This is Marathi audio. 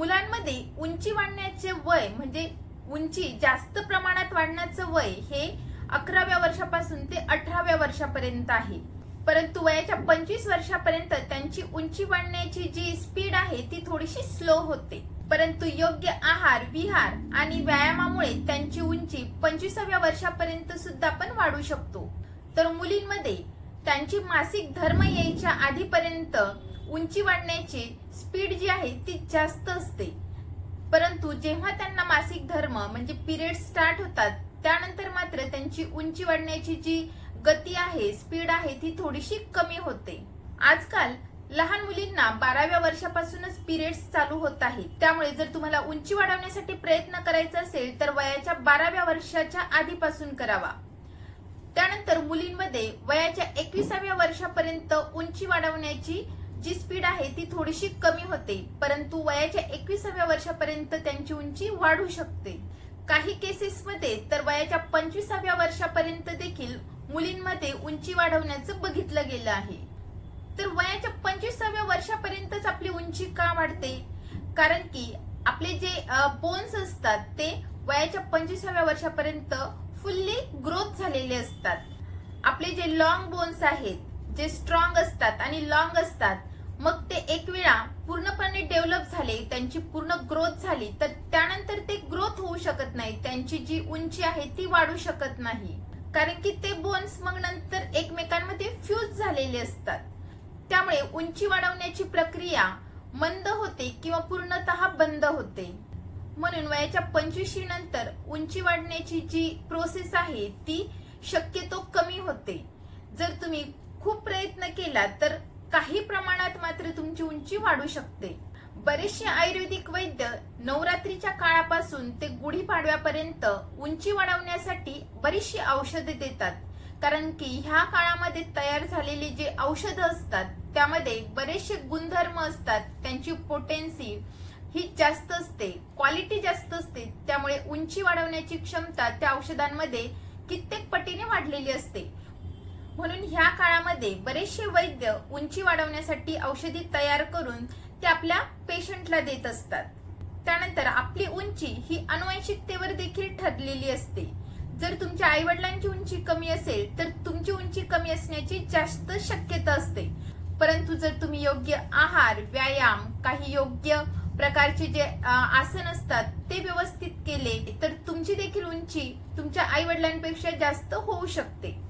मुलांमध्ये उंची वाढण्याचे वय म्हणजे उंची जास्त प्रमाणात वाढण्याचं वय हे अकराव्या वर्षापासून ते अठराव्या वर्षापर्यंत आहे. परंतु वयाच्या पंचवीस वर्षापर्यंत त्यांची उंची वाढण्याची जी स्पीड आहे ती थोडीशी स्लो होते. परंतु योग्य आहार विहार आणि व्यायामामुळे त्यांची उंची पंचवीसाव्या वर्षापर्यंत सुद्धा आपण वाढू शकतो. तर मुलींमध्ये त्यांची मासिक धर्म यायच्या आधीपर्यंत उंची वाढण्याची स्पीड जी आहे ती जास्त असते. परंतु जेव्हा त्यांना मासिक धर्म म्हणजे पिरियड स्टार्ट होतात त्यानंतर मात्र त्यांची उंची वाढण्याची जी गती आहे स्पीड आहे ती थोडीशी कमी होते. आजकाल लहान मुलींना बाराव्या वर्षापासूनच पिरियड्स चालू होत आहेत. त्यामुळे जर तुम्हाला उंची वाढवण्यासाठी प्रयत्न करायचा असेल तर वयाच्या बाराव्या वर्षाच्या आधीपासून करावा. त्यानंतर मुलींमध्ये वयाच्या एकविसाव्या वर्षापर्यंत उंची वाढवण्याची जी स्पीड आहे ती थोडीशी कमी होते परंतु वयाच्या एकविसाव्या वर्षापर्यंत त्यांची उंची वाढू शकते. काही केसेसमध्ये तर वयाच्या पंचवीसाव्या वर्षापर्यंत देखील मुलींमध्ये उंची वाढवण्याचं बघितलं गेलं आहे. तर वयाच्या पंचवीसाव्या वर्षापर्यंतच आपली उंची का वाढते? कारण की आपले जे बोन्स असतात ते वयाच्या पंचवीसाव्या वर्षापर्यंत फुल्ली ग्रोथ झालेले असतात. आपले जे लॉंग बोन्स आहेत जे स्ट्रॉंग असतात आणि लॉंग असतात मग ते एक वेळा पूर्णपणे डेव्हलप झाले त्यांची पूर्ण ग्रोथ झाली तर त्यानंतर ते ग्रोथ होऊ शकत नाही. त्यांची जी उंची आहे ती वाढू शकत नाही. कारण की ते बोन्स मग नंतर एकमेकांमध्ये फ्यूज झालेले असतात. त्यामुळे उंची वाढवण्याची प्रक्रिया मंद होते किंवा पूर्णतः बंद होते. म्हणून वयाच्या पंचवीशी नंतर उंची वाढण्याची जी प्रोसेस आहे ती शक्यतो कमी होते. जर तुम्ही खूप प्रयत्न केला तर काही प्रमाणात मात्र तुमची उंची वाढू शकते. बरेचसे आयुर्वेदिक वैद्य नवरात्रीच्या काळापासून ते गुढीपाडव्यापर्यंत उंची वाढवण्यासाठी बरीचशी औषधे देतात. कारण की ह्या काळामध्ये तयार झालेली जे औषधं असतात त्यामध्ये बरेचसे गुणधर्म असतात. त्यांची पोटेन्सी ही जास्त असते क्वालिटी जास्त असते. त्यामुळे उंची वाढवण्याची क्षमता त्या औषधांमध्ये कित्येक पटीने वाढलेली असते. म्हणून ह्या काळामध्ये बरेचसे वैद्य उंची वाढवण्यासाठी औषधी तयार करून ते आपल्या पेशंटला देत असतात. त्यानंतर आपली उंची ही अनुवंशिकतेवर देखील ठरलेली असते. जर तुमच्या आई वडिलांची उंची कमी असेल तर तुमची उंची कमी असण्याची जास्त शक्यता असते. परंतु जर तुम्ही योग्य आहार व्यायाम काही योग्य प्रकारचे जे आसन असतात ते व्यवस्थित केले तर तुमची देखील उंची तुमच्या आई वडिलांपेक्षा जास्त होऊ शकते.